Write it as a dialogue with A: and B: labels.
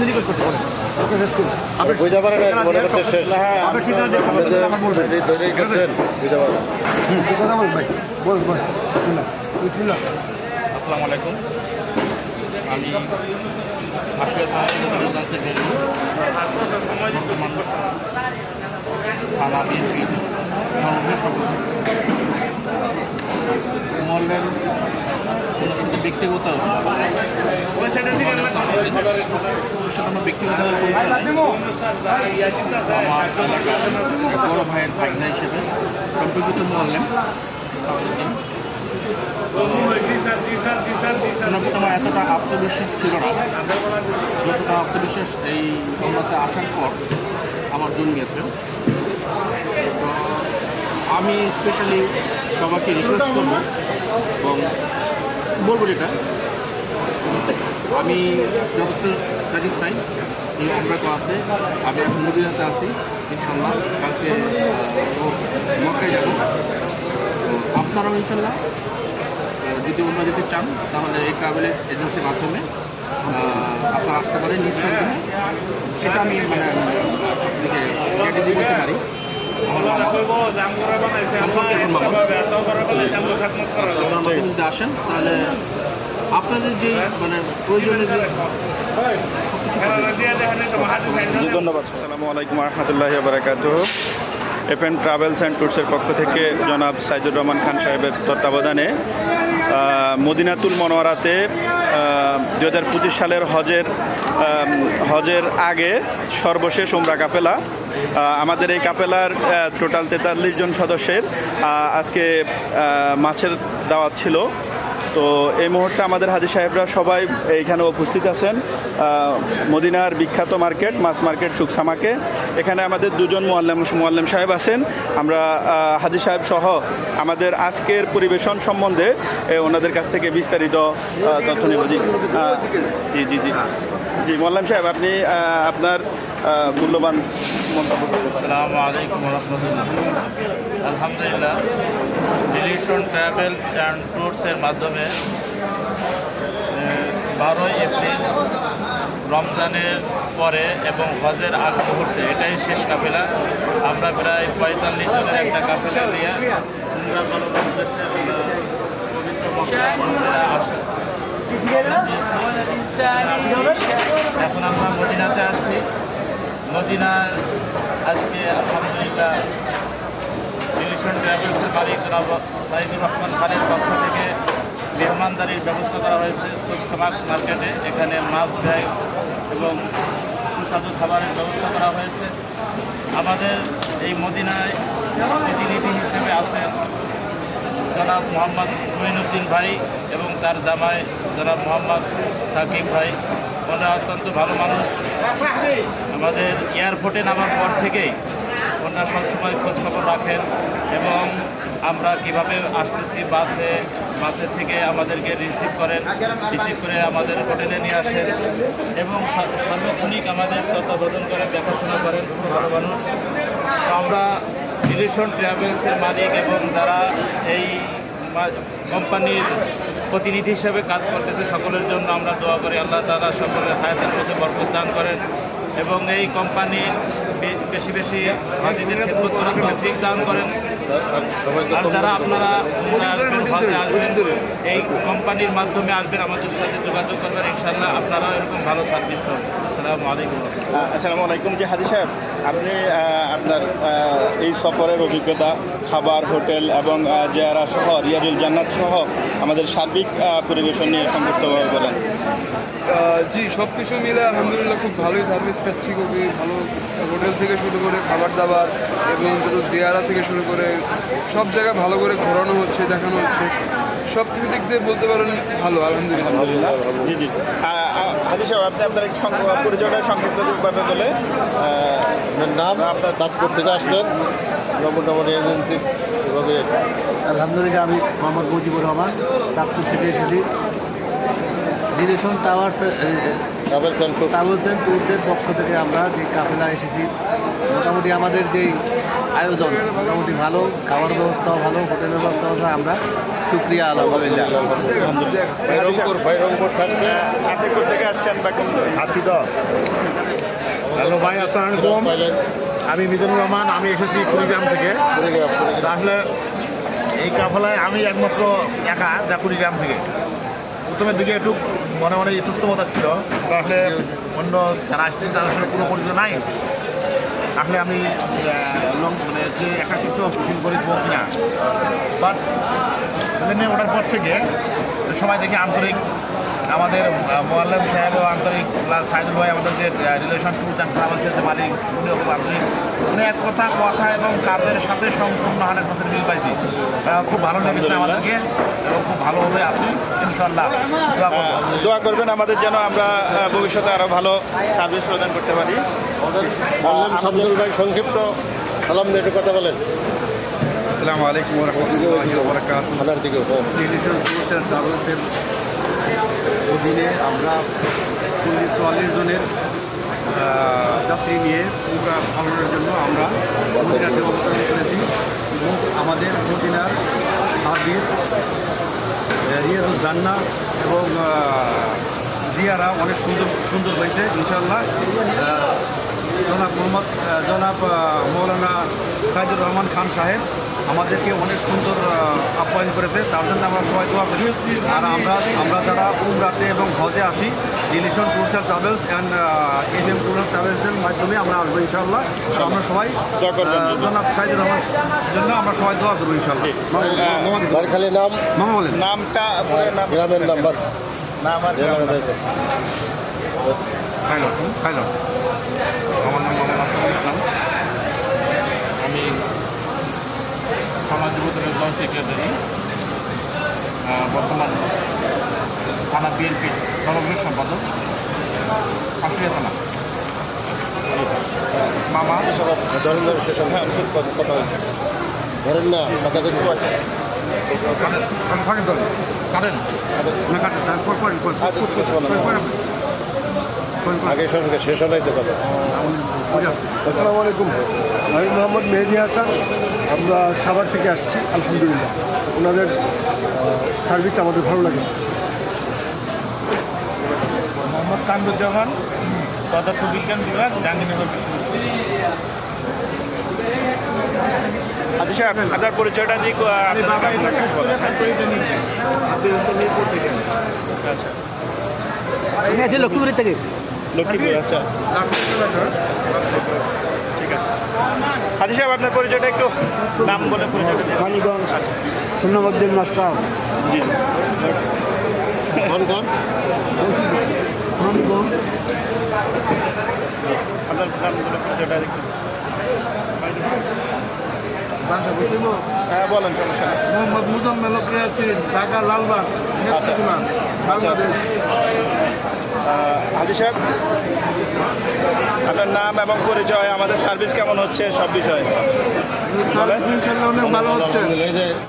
A: আমি রিকোয়েস্ট করতে বলেন। ওকে শেষ করুন। আপনি
B: বুঝতে পারেন মনে করছে শেষ।
A: আপনি ঠিকানা দিয়ে
B: আপনি যে এটি ধরেই গেছেন বুঝতে পারেন
A: হুম, সে কথা বল ভাই। বল বল বিসমিল্লাহ
C: আসসালামু আলাইকুম। আমি আসলে থানার থানা বিএনপি নবমের সভাপতি মল্লের ওনার সাথে ব্যক্তিগত। কোনো ব্যক্তিগত। আমার বড় ভাইয়ের ভাগনা হিসেবে ওনার প্রতি আমার এতটা আত্মবিশ্বাস ছিল না। যতটা আত্মবিশ্বাস এই আমরাতে আসার পর আমার জন্মিয়েছে আমি স্পেশালি সবাইকে রিকোয়েস্ট করব এবং বলব যেটা, আমি যথেষ্ট স্যাটিসফাই এই আমরা করাতে আমি এখন মদিনাতে আছি ইনশাল্লাহ কালকে মক্কায় যাব। আপনারাও ইনশাল্লাহ যদি অন্য যেতে চান, তাহলে এই ট্রাভেল এজেন্সির মাধ্যমে আপনারা আসতে পারেন নিঃসন্দেহে। সেটা আমি মানে বলতে পারি। আমাকে যদি আসেন, তাহলে আপনাদের মানে প্রয়োজনে যে
D: আলাইকুম রহমতুল্লাহ বারাকাত এফএন ট্রাভেলস অ্যান্ড ট্যুরসের পক্ষ থেকে জনাব সাইজুর রহমান খান সাহেবের তত্ত্বাবধানে মদিনাতুল মনোয়ারাতে দু হাজার পঁচিশ সালের হজের হজের আগে সর্বশেষ ওমরা কাপেলা আমাদের এই কাপেলার টোটাল তেতাল্লিশ জন সদস্যের আজকে মাছের দাওয়াত ছিল। তো এই মুহূর্তে আমাদের হাজি সাহেবরা সবাই এইখানে উপস্থিত আছেন। মদিনার বিখ্যাত মার্কেট, মাছ মার্কেট সুকসামাকে। এখানে আমাদের দুজন মোয়াল্লেম মোয়াল্লেম সাহেব আছেন। আমরা হাজি সাহেব সহ আমাদের আজকের পরিবেশন সম্বন্ধে ওনাদের কাছ থেকে বিস্তারিত তথ্য নেব। জি জি জি জি। জি, মোয়াল্লাম সাহেব, আপনি আপনার মূল্যবান মন্তব্য
C: আলহামদুলিল্লাহ। ডিলিশন ট্রাভেলস অ্যান্ড ট্যুরসের মাধ্যমে বারোই এপ্রিল রমজানের পরে এবং হজের আগ মুহূর্তে, এটাই শেষ কাফেলা আমরা প্রায় পঁয়তাল্লিশ জনের একটা কাফেলা নিয়ে উমরা। এখন আমরা মদিনাতে আসছি মদিনার আজকে আলহামদুলিল্লাহ ডিলিশন ট্রাভেলসের মালিক সাইদুর রহমান খানের পক্ষ থেকে মেহমানদারির ব্যবস্থা করা হয়েছে সুকসামাক মার্কেটে। এখানে মাছ ব্যাগ এবং সুস্বাদু খাবারের ব্যবস্থা করা হয়েছে। আমাদের এই মদিনায় প্রতিনিধি হিসেবে আছেন জনাব মোহাম্মদ মঈনুদ্দিন ভাই এবং তার জামাই জনাব মোহাম্মদ সাকিব ভাই। ওনারা অত্যন্ত ভালো মানুষ। আমাদের এয়ারপোর্টে নামার পর থেকেই ওনারা সবসময় খোঁজখবর রাখেন এবং আমরা কীভাবে আসতেছি বাসে, বাসের থেকে আমাদেরকে রিসিভ করেন রিসিভ করে আমাদের হোটেলে নিয়ে আসেন এবং সার্বক্ষণিক আমাদের তত্ত্বাবধান করেন দেখাশোনা করেন ভালো মানুষ। আমরা ডিলিশন ট্রাভেলসের মালিক এবং যারা এই কোম্পানির প্রতিনিধি হিসেবে কাজ করতেছে সকলের জন্য আমরা দোয়া করি। আল্লাহ তালা সকলের হায়াতের মধ্যে বরকত দান করেন এবং এই কোম্পানি বেশি বেশি হাজিদের খেদমত করার দান করেন। আর যারা আপনারা আসবেন আসবেন, এই কোম্পানির মাধ্যমে আসবেন, আমাদের সাথে যোগাযোগ করবেন। ইনশাল্লাহ আপনারাও এরকম ভালো সার্ভিস পাবেন। আসসালামু আলাইকুম
D: আসসালামু আলাইকুম জি হাজি সাহেব। আপনি আপনার এই সফরের অভিজ্ঞতা, খাবার, হোটেল এবং জেয়ারা সহ রিয়াজুল জান্নাত সহ আমাদের সার্বিক পরিবেশন নিয়ে সংক্ষিপ্তভাবে বলেন
E: জি সব কিছু মিলে আলহামদুলিল্লাহ খুব ভালোই সার্ভিস পাচ্ছি খুবই। ভালো হোটেল থেকে শুরু করে খাবার দাবার এবং যত জিয়ারা থেকে শুরু করে সব জায়গায় ভালো করে ঘোরানো হচ্ছে দেখানো হচ্ছে। সব কিছু দিক দিয়ে বলতে পারেন ভালো আলহামদুলিল্লাহ।
D: জি জি। হাজি সাহেব আপনি আপনার পরিচয়টা সংক্ষিপ্তভাবে বলে
B: নাম আপনার চাঁদপুর থেকে আসছেন। মোটামুটি এজেন্সি
A: আলহামদুলিল্লাহ আমি মোহাম্মদ মুজিবুর রহমান চাঁদপুর থেকে এসেছি। Relation tower
B: travels and
A: travels and ট্যুরদের পক্ষ থেকে আমরা যে কাফেলা এসেছি মোটামুটি আমাদের যেই আয়োজন মোটামুটি ভালো খাবার ব্যবস্থাও ভালো হোটেল ব্যবস্থাও ভালো আমরা সুক্রিয়া আলহামদুলিল্লাহ।
B: ভাইরঙ্গপুর ভাইরঙ্গপুর থাকছে।
F: হ্যালো ভাই আসসালামু আমি মিজানুর রহমান আমি এসেছি কুড়িগ্রাম থেকে।
B: কুড়িগ্রাম কুড়িগ্রাম।
F: তা আসলে এই কাফলায় আমি একমাত্র একা যা কুড়িগ্রাম থেকে। প্রথমের দিকে একটু মনে মনে ইতস্তবতা ছিল। তো আসলে অন্য যারা আসছে তাদের সাথে কোনো পরিচিত নাই। আসলে আমি লং মানে যে একাকিত্ব ফিল করি কিনা। বাট প্লেনে ওঠার পর থেকে সবাই থেকে আন্তরিক আমাদের মোয়াল্লাম সাহেব ও আন্তরিক প্লাস সাইদুল ভাই আমাদের যে রিলেশন অ্যান্ড ট্রাভেলসের মালিক উনিও খুব আন্তরিক। উনি এক কথা কথা এবং কাজের সাথে সম্পূর্ণ হান্ড্রেড পার্সেন্ট মিল পাইছি। খুব ভালো লেগেছে আমাদেরকে এবং খুব ভালোভাবে আছি ইনশাল্লাহ দোয়া
D: করবেন আমাদের যেন আমরা ভবিষ্যতে আরও ভালো সার্ভিস প্রদান করতে পারি।
B: আমাদের বললাম ভাই সংক্ষিপ্ত। সালাম দিয়ে একটু কথা বলেন।
A: আসসালামু আলাইকুম রহমতুল্লাহি রিলেশন ট্যুরস ট্রাভেলসের অধীনে আমরা চল্লিশ চুয়াল্লিশ জনের যাত্রী নিয়ে পুরা ভ্রমণের জন্য আমরা মদিনাতে অবতরণ করেছি। এবং আমাদের মদিনার সার্ভিস রিয়াজুল জান্না এবং জিয়ারা অনেক সুন্দর সুন্দর হয়েছে ইনশাল্লাহ জনাব মোহাম্মদ জনাব মৌলানা সাইদুর রহমান খান সাহেব আমাদেরকে অনেক সুন্দর আপ্যায়ন করেছে। তার জন্য আমরা সবাই দোয়া করি। আর আমরা আমরা যারা উমরাতে এবং হজে আসি relation tours and travels and M tour and ট্রাভেলসের মাধ্যমে আমরা আসব ইনশাল্লাহ আর আমরা সবাই জনাব। সাইদুর রহমান জন্য আমরা সবাই দোয়া করব ইনশাল্লাহ
B: খালি নাম?
A: মামা বলেন।
D: নামটা নাম
B: গ্রামের নাম বাস
D: নাম আর
B: যে
D: গ্রাম
B: এলাকা
D: নাম।
B: থেকে।
E: হ্যালো হ্যালো আমার নাম মোহাম্মদ ইসলাম। আমি থানা যুবদলের জয়েন্ট সেক্রেটারি বর্তমান থানা বিএনপি সমগ্র সম্পাদক আশুলিয়া থানা। মামা?
B: ধরেন না স্টেশন
D: হ্যাঁ কথা- কথা বলছি।
B: ধরেন না কথা কিন্তু
A: কাটেন
D: আছে,
B: আগে শেষ হলাইতে কথা।
G: আসসালামু আলাইকুম। আমি মোহাম্মদ মেহেদি হাসান। আমরা সাভার থেকে আসছি আলহামদুলিল্লাহ। ওনাদের সার্ভিস আমাদের ভালো লাগেছে।
C: মোহাম্মদ কামরুজ্জামান পদার্থ বিজ্ঞান বিভাগ জাহাঙ্গীরনগর বিশ্ববিদ্যালয়।
D: আপনার পরিচয়টা দিয়ে।
A: আচ্ছা লক্ষ্মীপুরের থেকে।
D: লক্ষ্মীপুর আচ্ছা। হাজি সাহেব আপনার পরিচয়টা একটু নাম বলে পরিচয়।
A: মানিগঞ্জ সুন্নবদ্দিন মাস্টার।
D: জি। আপনার নাম বলে পরিচয়টা একটু। হ্যাঁ বলেন সমস্যা
G: মোহাম্মদ মুজাম্মেল ইয়াসিন ঢাকা লালবাগ নেত্রকোনা বাংলাদেশ।
D: হাজি সাহেব আপনার নাম এবং পরিচয় আমাদের সার্ভিস কেমন হচ্ছে সব বিষয়ে?
G: ভালো হচ্ছে।